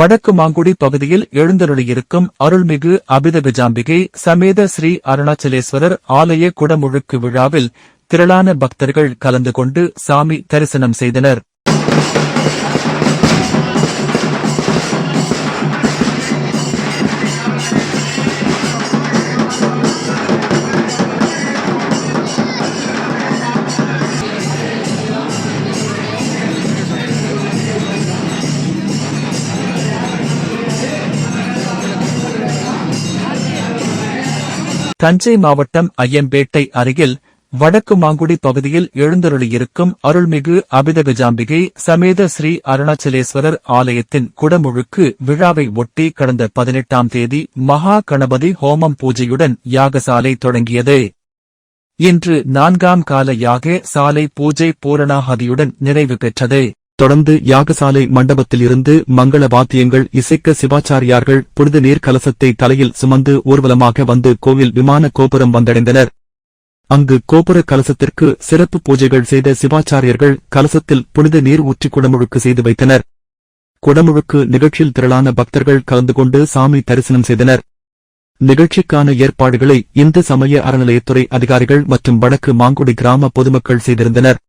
வடக்கு மாங்குடி பகுதியில் எழுந்தருளியிருக்கும் அருள்மிகு அபிதகஜாம்பிகை சமேத ஸ்ரீ அருணாச்சலேஸ்வரர் ஆலய குடமுழுக்கு விழாவில் திரளான பக்தர்கள் கலந்து கொண்டு சாமி தரிசனம் செய்தனர். தஞ்சை மாவட்டம் ஐயம்பேட்டை அருகில் வடக்கு மாங்குடி பகுதியில் எழுந்தருளியிருக்கும் அருள்மிகு அபிதகஜாம்பிகை சமேத ஸ்ரீ அருணாச்சலேஸ்வரர் ஆலயத்தின் குடமுழுக்கு விழாவை ஒட்டி கடந்த பதினெட்டாம் தேதி மகா கணபதி ஹோமம் பூஜையுடன் யாகசாலை தொடங்கியது. இன்று நான்காம் கால யாக சாலை பூஜை பூரணாகதியுடன் நிறைவு பெற்றது. தொடர்ந்து யாகசாலை மண்டபத்தில் இருந்து மங்கள வாத்தியங்கள் இசைக்க சிவாச்சாரியார்கள் புனித நீர் கலசத்தை தலையில் சுமந்து ஊர்வலமாக வந்து கோவில் விமான கோபுரம் வந்தடைந்தனர். அங்கு கோபுர கலசத்திற்கு சிறப்பு பூஜைகள் செய்த சிவாச்சாரியர்கள் கலசத்தில் புனித நீர் ஊற்றி குடமுழுக்கு செய்து வைத்தனர். குடமுழுக்கு நிகழ்ச்சியில் திரளான பக்தர்கள் கலந்து கொண்டு சாமி தரிசனம் செய்தனர். நிகழ்ச்சிக்கான ஏற்பாடுகளை இந்து சமய அறநிலையத்துறை அதிகாரிகள் மற்றும் வடக்கு மாங்குடி கிராம பொதுமக்கள் செய்திருந்தனர்.